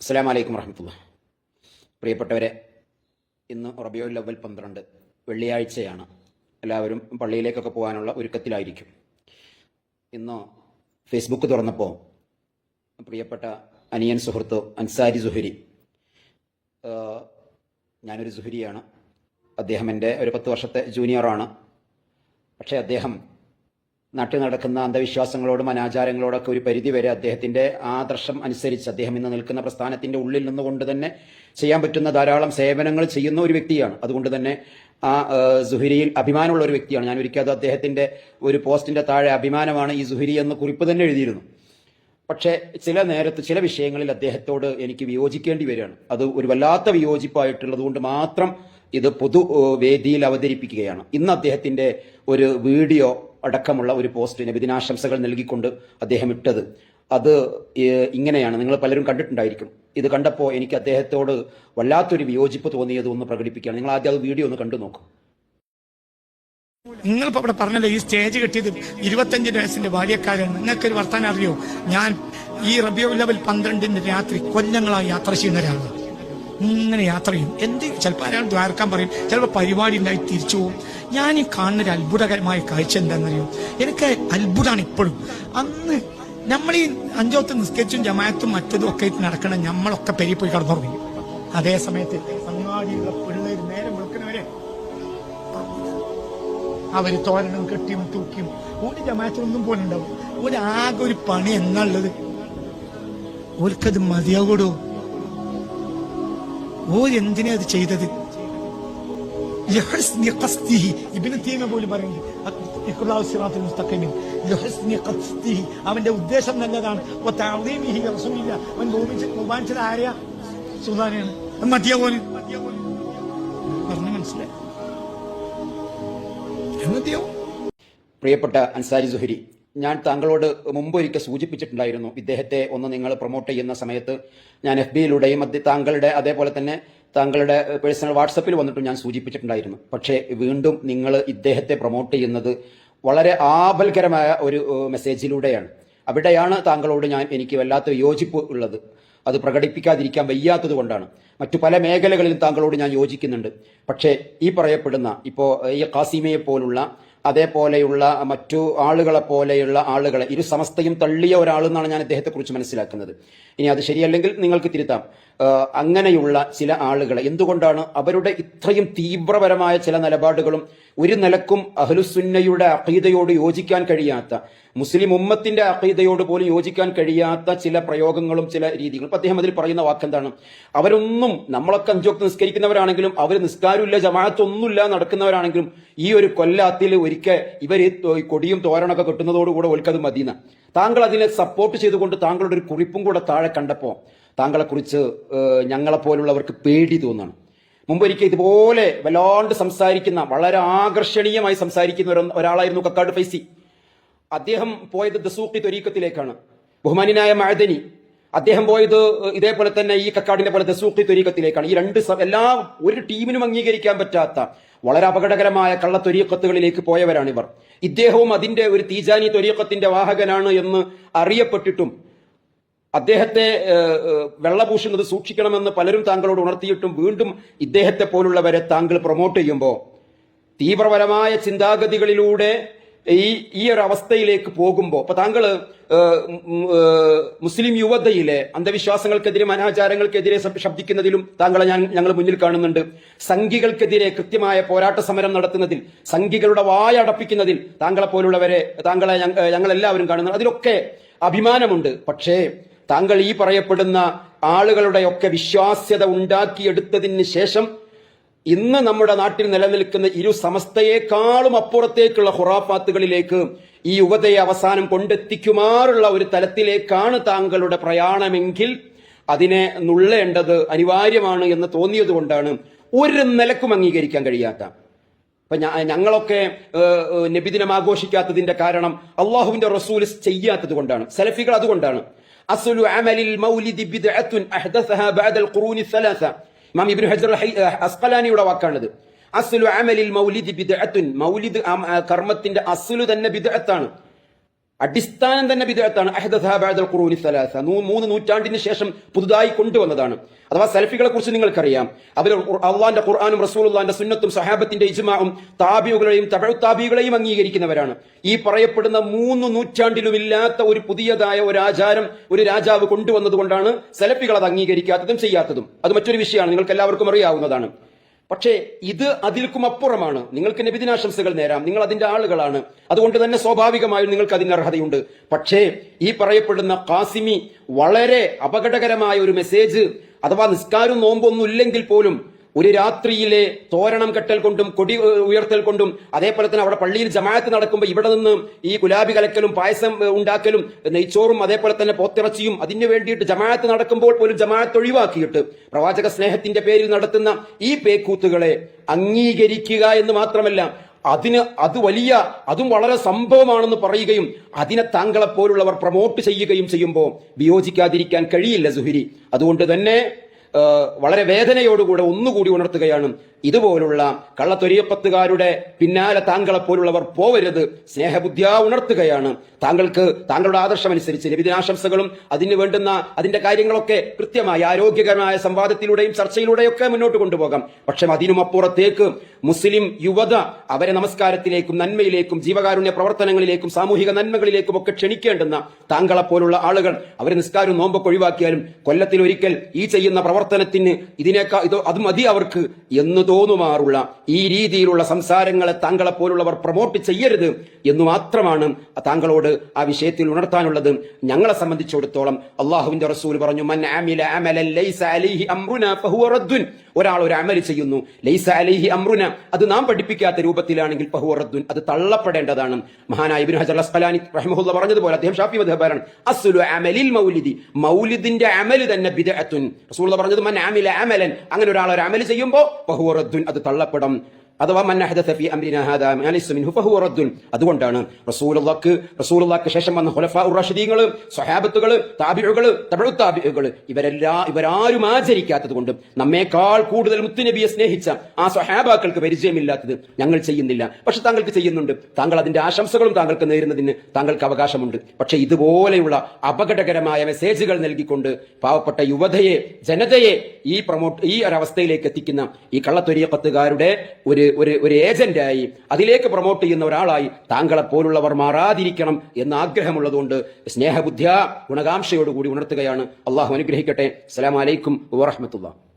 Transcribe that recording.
അസ്സാം വലൈക്കും വർഹമത്തുള്ള പ്രിയപ്പെട്ടവരെ ഇന്ന് റബിയുൽ അവൽ പന്ത്രണ്ട് വെള്ളിയാഴ്ചയാണ്. എല്ലാവരും പള്ളിയിലേക്കൊക്കെ പോകാനുള്ള ഒരുക്കത്തിലായിരിക്കും. ഇന്ന് ഫേസ്ബുക്ക് തുറന്നപ്പോൾ പ്രിയപ്പെട്ട അനിയൻ സുഹൃത്ത് അൻസാരി സുഹരി ഞാനൊരു സുഹരിയാണ്. അദ്ദേഹം എന്റെ ഒരു പത്ത് വർഷത്തെ ജൂനിയറാണ്. പക്ഷേ അദ്ദേഹം നാട്ടിൽ നടക്കുന്ന അന്ധവിശ്വാസങ്ങളോടും അനാചാരങ്ങളോടൊക്കെ ഒരു പരിധിവരെ അദ്ദേഹത്തിന്റെ ആദർശം അനുസരിച്ച് അദ്ദേഹം ഇന്ന് നിൽക്കുന്ന പ്രസ്ഥാനത്തിന്റെ ഉള്ളിൽ നിന്നുകൊണ്ട് തന്നെ ചെയ്യാൻ പറ്റുന്ന ധാരാളം സേവനങ്ങൾ ചെയ്യുന്ന ഒരു വ്യക്തിയാണ്. അതുകൊണ്ട് തന്നെ ആ സുഹിരിയിൽ അഭിമാനമുള്ള ഒരു വ്യക്തിയാണ്. ഞാൻ ഒരിക്കലും അത് അദ്ദേഹത്തിന്റെ ഒരു പോസ്റ്റിന്റെ താഴെ അഭിമാനമാണ് ഈ സുഹരി എന്ന് കുറിപ്പ് തന്നെ എഴുതിയിരുന്നു. പക്ഷേ ചില നേരത്ത് ചില വിഷയങ്ങളിൽ അദ്ദേഹത്തോട് എനിക്ക് വിയോജിക്കേണ്ടി വരികയാണ്. അത് ഒരു വല്ലാത്ത വിയോജിപ്പായിട്ടുള്ളത് കൊണ്ട് മാത്രം ഇത് പൊതു വേദിയിൽ അവതരിപ്പിക്കുകയാണ്. ഇന്ന് അദ്ദേഹത്തിന്റെ ഒരു വീഡിയോ അടക്കമുള്ള ഒരു പോസ്റ്റിന് നബിദിനാശംസകൾ നൽകിക്കൊണ്ട് അദ്ദേഹം ഇട്ടത്. അത് ഇങ്ങനെയാണ്. നിങ്ങൾ പലരും കണ്ടിട്ടുണ്ടായിരിക്കും. ഇത് കണ്ടപ്പോൾ എനിക്ക് അദ്ദേഹത്തോട് വല്ലാത്തൊരു വിയോജിപ്പ് തോന്നിയത് ഒന്ന് പ്രകടിപ്പിക്കുകയാണ്. നിങ്ങൾ ആദ്യം അത് വീഡിയോ ഒന്ന് കണ്ടു നോക്കും. നിങ്ങളിപ്പോ ഇവിടെ പറഞ്ഞല്ലോ ഈ സ്റ്റേജ് കെട്ടിയത് ഇരുപത്തഞ്ചിന് വയസ്സിന്റെ ബാല്യക്കാരൻ നിങ്ങൾക്കൊരു വർത്താനം അറിയോ? ഞാൻ ഈ റബിയോ ലെവൽ പന്ത്രണ്ടിന്റെ രാത്രി കൊല്ലങ്ങളായി യാത്ര ചെയ്യുന്ന ഒരാളാണ് ഇങ്ങനെ യാത്ര ചെയ്യും. എന്ത്? ചിലപ്പോൾ അയാൾ ദ്വാരക്കാൻ പറയും. ചിലപ്പോൾ പരിപാടി ഉണ്ടായി തിരിച്ചു പോകും. ഞാൻ ഈ കാണുന്ന ഒരു അത്ഭുതകരമായ കാഴ്ച എന്താണെന്നറിയോ? എനിക്ക് അത്ഭുതമാണ് ഇപ്പോഴും. അന്ന് നമ്മൾ ഈ അഞ്ചോത്ത് നിസ്കരിച്ചും ജമായത്തും മറ്റതും ഒക്കെ നടക്കണം നമ്മളൊക്കെ പെരി പോയി കടന്നുറങ്ങി. അതേ സമയത്ത് അങ്ങാടിയുള്ള പിള്ളേർ നേരം വിളിക്കുന്നവരെ അവർ തോരണം കെട്ടിയും തൂക്കിയും ഒരു ജമായത്തിനൊന്നും പോലെ ഉണ്ടാവും ഒരു ആകെ ഒരു പണി എന്നുള്ളത് ഓർക്കത് മതിയാകൂടോ ഓരെന്തിനാ അത് ചെയ്തത്. ഇബ്നു തൈമിയ പോലും പറയുന്നത്. അവന്റെ ഉദ്ദേശം നല്ലതാണ് അവൻ ബഹുമാനിച്ചത് ആരെയാ അത് മതിയാവോന് പറഞ്ഞു മനസ്സിലായി പ്രിയപ്പെട്ട അൻസാരി സുഹരി ഞാൻ താങ്കളോട് മുമ്പൊരിക്കൽ സൂചിപ്പിച്ചിട്ടുണ്ടായിരുന്നു. ഇദ്ദേഹത്തെ ഒന്ന് നിങ്ങൾ പ്രൊമോട്ട് ചെയ്യുന്ന സമയത്ത് ഞാൻ എഫ് ബിയിലൂടെയും താങ്കളുടെ അതേപോലെ തന്നെ താങ്കളുടെ പേഴ്സണൽ വാട്സപ്പിൽ വന്നിട്ടും ഞാൻ സൂചിപ്പിച്ചിട്ടുണ്ടായിരുന്നു. പക്ഷേ വീണ്ടും നിങ്ങൾ ഇദ്ദേഹത്തെ പ്രൊമോട്ട് ചെയ്യുന്നത് വളരെ ആപൽകരമായ ഒരു മെസ്സേജിലൂടെയാണ്. അവിടെയാണ് താങ്കളോട് ഞാൻ എനിക്ക് വല്ലാത്ത യോജിപ്പ് ഉള്ളത്. അത് പ്രകടിപ്പിക്കാതിരിക്കാൻ വയ്യാത്തത് കൊണ്ടാണ്. മറ്റു പല മേഖലകളിലും താങ്കളോട് ഞാൻ യോജിക്കുന്നുണ്ട്. പക്ഷേ ഈ പറയപ്പെടുന്ന ഇപ്പോൾ ഈ കാസിമയെ പോലുള്ള അതേപോലെയുള്ള മറ്റു ആളുകളെ പോലെയുള്ള ആളുകളെ ഇരു സമസ്തയും തള്ളിയ ഒരാളെന്നാണ് ഞാൻ അദ്ദേഹത്തെക്കുറിച്ച് മനസ്സിലാക്കുന്നത്. ഇനി അത് ശരിയല്ലെങ്കിൽ നിങ്ങൾക്ക് തിരുത്താം. അങ്ങനെയുള്ള ചില ആളുകളെ എന്തുകൊണ്ടാണ് അവരുടെ ഇത്രയും തീവ്രപരമായ ചില നിലപാടുകളും ഒരു നിലക്കും അഹ്ലുസുന്നയുടെ അഖീദയോട് യോജിക്കാൻ കഴിയാത്ത മുസ്ലിം ഉമ്മത്തിന്റെ അഖീദയോട് പോലും യോജിക്കാൻ കഴിയാത്ത ചില പ്രയോഗങ്ങളും ചില രീതികളും. അദ്ദേഹം അതിൽ പറയുന്ന വാക്കെന്താണ്? അവരൊന്നും നമ്മളൊക്കെ അഞ്ചോക്ക് നിസ്കരിക്കുന്നവരാണെങ്കിലും അവർ നിസ്കാരമില്ല ജമാഅത്തൊന്നുമില്ല നടക്കുന്നവരാണെങ്കിലും ഈ ഒരു കൊല്ലാത്തിൽ ഒരിക്കൽ ഇവർ കൊടിയും തോരണമൊക്കെ കെട്ടുന്നതോടുകൂടെ ഒൽക്കത് മദീന താങ്കൾ അതിനെ സപ്പോർട്ട് ചെയ്തുകൊണ്ട് താങ്കളുടെ ഒരു കുറിപ്പും കൂടെ താഴെ കണ്ടപ്പോൾ താങ്കളെക്കുറിച്ച് ഞങ്ങളെപ്പോലുള്ളവർക്ക് പേടി തോന്നാണ്. മുമ്പൊരിക്കൽ ഇതുപോലെ വല്ലാണ്ട് സംസാരിക്കുന്ന വളരെ ആകർഷണീയമായി സംസാരിക്കുന്ന ഒരാളായിരുന്നു കക്കാട് ഫൈസി. അദ്ദേഹം പോയത് ദസൂഖി തൊരീക്കത്തിലേക്കാണ് ബഹുമാനിനായ മഴദനി അദ്ദേഹം പോയത് ഇതേപോലെ തന്നെ ഈ കക്കാടിനെ പോലെ ദസൂഖി ത്വരീക്കത്തിലേക്കാണ് ഈ രണ്ട് എല്ലാ ഒരു ടീമിനും അംഗീകരിക്കാൻ പറ്റാത്ത വളരെ അപകടകരമായ കള്ള ത്വരീക്കത്തുകളിലേക്ക് പോയവരാണ് ഇവർ. ഇദ്ദേഹവും അതിന്റെ ഒരു തീജാനി ത്വരീക്കത്തിന്റെ വാഹകനാണ് എന്ന് അറിയപ്പെട്ടിട്ടും അദ്ദേഹത്തെ വെള്ളപൂഷുന്നത് സൂക്ഷിക്കണമെന്ന് പലരും താങ്കളോട് ഉണർത്തിയിട്ടും വീണ്ടും ഇദ്ദേഹത്തെ പോലുള്ളവരെ താങ്കൾ പ്രൊമോട്ട് ചെയ്യുമ്പോൾ തീവ്രപരമായ ചിന്താഗതികളിലൂടെ ഈ ഈ ഒരു അവസ്ഥയിലേക്ക് പോകുമ്പോൾ അപ്പൊ താങ്കൾ മുസ്ലിം യുവതയിലെ അന്ധവിശ്വാസങ്ങൾക്കെതിരെ അനാചാരങ്ങൾക്കെതിരെ ശബ്ദിക്കുന്നതിലും താങ്കളെ ഞാൻ ഞങ്ങൾ മുന്നിൽ കാണുന്നുണ്ട്. സംഘികൾക്കെതിരെ കൃത്യമായ പോരാട്ട സമരം നടത്തുന്നതിൽ സംഘികളുടെ വായ അടപ്പിക്കുന്നതിൽ താങ്കളെ പോലുള്ളവരെ താങ്കളെ ഞങ്ങൾ എല്ലാവരും കാണുന്നു അതിലൊക്കെ അഭിമാനമുണ്ട്. പക്ഷേ താങ്കൾ ഈ പറയപ്പെടുന്ന ആളുകളുടെയൊക്കെ വിശ്വാസ്യത ഉണ്ടാക്കിയെടുത്തതിന് ശേഷം ഇന്ന് നമ്മുടെ നാട്ടിൽ നിലനിൽക്കുന്ന ഇരു സമസ്തയേക്കാളും അപ്പുറത്തേക്കുള്ള ഹുറാഫാത്തുകളിലേക്ക് ഈ യുവതയെ അവസാനം കൊണ്ടെത്തിക്കുമാറുള്ള ഒരു തലത്തിലേക്കാണ് താങ്കളുടെ പ്രയാണമെങ്കിൽ അതിനെ നുള്ളേണ്ടത് അനിവാര്യമാണ് എന്ന് തോന്നിയതുകൊണ്ടാണ് ഒരു നിലക്കും അംഗീകരിക്കാൻ കഴിയാത്ത. ഇപ്പം ഞങ്ങളൊക്കെ നബിദിനം ആഘോഷിക്കാത്തതിന്റെ കാരണം അള്ളാഹുവിന്റെ റസൂൽ ചെയ്യാത്തത് കൊണ്ടാണ്. സലഫികൾ അതുകൊണ്ടാണ്. അസുലു അമലിൽ മൗലിദി ബിദ്അത്തുൻ അഹ്ദസഹ ബഅദൽ ഖുറൂനി സലാസ. ഇമാം ഇബ്നു ഹജർ അസ്കലാനിയുടെ വാക്കാണിത് അസ്ലു അമലിൽ മൗലിദ് ബിദ്അത്തുൻ. മൗലിദ് കർമ്മത്തിന്റെ അസ്ലു തന്നെ ബിദ്അത്താണ്. അടിസ്ഥാനം തന്നെ വിദേഹത്താണ് ഖുറൂനി സലാസ. മൂന്ന് നൂറ്റാണ്ടിന് ശേഷം പുതുതായി കൊണ്ടുവന്നതാണ്. അഥവാ സലഫികളെ കുറിച്ച് നിങ്ങൾക്കറിയാം. അവർ അള്ളാന്റെ ഖുർആാനും റസൂലുള്ളാന്റെ സുന്നത്തും സഹാബത്തിന്റെ ഇജ്മാവും താബിയുകളെയും തപഴുത്താബികളെയും താബികളെയും അംഗീകരിക്കുന്നവരാണ്. ഈ പറയപ്പെടുന്ന മൂന്ന് നൂറ്റാണ്ടിലുമില്ലാത്ത ഒരു പുതിയതായ ഒരു ആചാരം ഒരു രാജാവ് കൊണ്ടുവന്നതുകൊണ്ടാണ് സലഫികൾ അത് അംഗീകരിക്കാത്തതും ചെയ്യാത്തതും. അത് മറ്റൊരു വിഷയമാണ്. നിങ്ങൾക്ക് എല്ലാവർക്കും അറിയാവുന്നതാണ്. പക്ഷേ ഇത് അതിൽക്കും അപ്പുറമാണ്. നിങ്ങൾക്ക് നബിദിനാശംസകൾ നേരാം. നിങ്ങൾ അതിന്റെ ആളുകളാണ്. അതുകൊണ്ട് തന്നെ സ്വാഭാവികമായും നിങ്ങൾക്ക് അതിന് അർഹതയുണ്ട്. പക്ഷേ ഈ പറയപ്പെടുന്ന കാസിമി വളരെ അപകടകരമായ ഒരു മെസ്സേജ് അഥവാ നിസ്കാരം നോമ്പൊന്നും ഇല്ലെങ്കിൽ പോലും ഒരു രാത്രിയിലെ തോരണം കെട്ടൽ കൊണ്ടും കൊടി ഉയർത്തൽ കൊണ്ടും അതേപോലെ തന്നെ അവിടെ പള്ളിയിൽ ജമാഅത്ത് നടക്കുമ്പോൾ ഇവിടെ നിന്ന് ഈ ഗുലാബി കലക്കലും പായസം ഉണ്ടാക്കലും നെയ്ച്ചോറും അതേപോലെ തന്നെ പോത്തിറച്ചിയും അതിനു വേണ്ടിയിട്ട് ജമാഅത്ത് നടക്കുമ്പോൾ പോലും ജമാഅത്ത് ഒഴിവാക്കിയിട്ട് പ്രവാചക സ്നേഹത്തിന്റെ പേരിൽ നടത്തുന്ന ഈ പേക്കൂത്തുകളെ അംഗീകരിക്കുക എന്ന് മാത്രമല്ല അതിന് അത് വലിയ അതും വളരെ സംഭവമാണെന്ന് പറയുകയും അതിനെ താങ്കളെ പോലുള്ളവർ പ്രൊമോട്ട് ചെയ്യുകയും ചെയ്യുമ്പോൾ വിയോജിക്കാതിരിക്കാൻ കഴിയില്ല സുഹിരി. അതുകൊണ്ട് തന്നെ വളരെ വേദനയോടുകൂടെ ഒന്നുകൂടി ഉണർത്തുകയാണ്. ഇതുപോലുള്ള കള്ളത്തൊരിയപ്പത്തുകാരുടെ പിന്നാലെ താങ്കളെ പോലുള്ളവർ പോവരുത്. സ്നേഹബുദ്ധിയാ ഉണർത്തുകയാണ്. താങ്കൾക്ക് താങ്കളുടെ ആദർശമനുസരിച്ച് രവിദിനാശംസകളും അതിന് വേണ്ടുന്ന അതിന്റെ കാര്യങ്ങളൊക്കെ കൃത്യമായി ആരോഗ്യകരമായ സംവാദത്തിലൂടെയും ചർച്ചയിലൂടെയും ഒക്കെ മുന്നോട്ട് കൊണ്ടുപോകാം. പക്ഷെ അതിനുമപ്പുറത്തേക്ക് മുസ്ലിം യുവത അവരെ നമസ്കാരത്തിലേക്കും നന്മയിലേക്കും ജീവകാരുണ്യ പ്രവർത്തനങ്ങളിലേക്കും സാമൂഹിക നന്മകളിലേക്കും ഒക്കെ ക്ഷണിക്കേണ്ടുന്ന താങ്കളെ പോലുള്ള ആളുകൾ അവരെ നിസ്കാരം നോമ്പൊക്കെ ഒഴിവാക്കിയാലും കൊല്ലത്തിൽ ഒരിക്കൽ ഈ ചെയ്യുന്ന പ്രവർത്തനത്തിന് ഇതിനേക്കാൾ ഇത് അത് മതി അവർക്ക് എന്ന് തോന്നുമാറുള്ള ഈ രീതിയിലുള്ള സംസാരങ്ങളെ താങ്കളെ പോലുള്ളവർ പ്രൊമോട്ട് ചെയ്യരുത് എന്ന് മാത്രമാണ് താങ്കളോട് ആ വിഷയത്തിൽ ഉണർത്താനുള്ളത്. ഞങ്ങളെ സംബന്ധിച്ചിടത്തോളം അള്ളാഹുവിന്റെ റസൂൽ പറഞ്ഞു മൻ ആമില ലൈസ അലൈഹി ഫഹുവ റദ്ദുൻ. ഒരാൾ ഒരു അമൽ ചെയ്യുന്നു. ലൈസ അലൈഹി അമ്രുന. അത് നാം പഠിപ്പിക്കാത്ത രൂപത്തിലാണെങ്കിൽ പഹുറദ്ദുൻ അത് തള്ളപ്പെടേണ്ടതാണ്. മഹാനായ ഇബ്നു ഹജർ അസ്ഖലാനി റഹിമഹുല്ല പറഞ്ഞതുപോലെ അദ്ദേഹം ഷാഫി മദ്ഹബാരാണ്. അസ്ലു അമലിൽ മൗലിദി. മൗലിദിന്റെ അമൽ തന്നെ ബിദഅത്തുൻ. റസൂൽ പറഞ്ഞത് മൻ അമില അമലൻ. അങ്ങനെ ഒരാൾ ഒരു അമൽ ചെയ്യുമ്പോൾ പഹുറദ്ദുൻ അത് തള്ളപ്പെടും അഥവാ മന്നഹദ അഹദസ ഫീ അംരിനാ ഹാദാ മാ ലൈസ മിൻഹു ഫഹുവ റദ്ദുൻ. അതുകൊണ്ടാണ് റസൂലുള്ളാഹിക്ക് റസൂലുള്ളാഹിക്ക് ശേഷം വന്ന ഖുലഫാഉർ റാഷിദീങ്ങൾ സ്വഹാബത്തുകൾ താബിഉകൾ തബഉ താബിഉകൾ ഇവരെല്ലാം ഇവരാരും ആചരിക്കാത്തതുകൊണ്ട് നമ്മേക്കാൾ കൂടുതൽ മുത്തുനബിയെ സ്നേഹിച്ച ആ സ്വഹാബാക്കൾക്ക് പരിചയമില്ലാത്തത് ഞങ്ങൾ ചെയ്യുന്നില്ല. പക്ഷെ താങ്കൾക്ക് ചെയ്യുന്നുണ്ട്. താങ്കൾ അതിന്റെ ആശംസകളും താങ്കൾക്ക് നേരുന്നതിന് താങ്കൾക്ക് അവകാശമുണ്ട്. പക്ഷെ ഇതുപോലെയുള്ള അപകടകരമായ മെസ്സേജുകൾ നൽകിക്കൊണ്ട് പാവപ്പെട്ട യുവതയെ ജനതയെ ഈ പ്രൊമോട്ട് ഈ ഒരവസ്ഥയിലേക്ക് എത്തിക്കുന്ന ഈ കള്ളത്തൊരിയപ്പത്തുകാരുടെ ഒരു ഒരു ഒരു ഏജന്റായി അതിലേക്ക് പ്രൊമോട്ട് ചെയ്യുന്ന ഒരാളായി താങ്കളെ പോലുള്ളവർ മാറാതിരിക്കണം എന്ന ആഗ്രഹമുള്ളതുകൊണ്ട് സ്നേഹബുദ്ധ്യ ഗുണകാംക്ഷയോടുകൂടി ഉണർത്തുകയാണ്. അള്ളാഹു അനുഗ്രഹിക്കട്ടെ. അസ്സലാമലൈക്കും വറഹമത്തുള്ള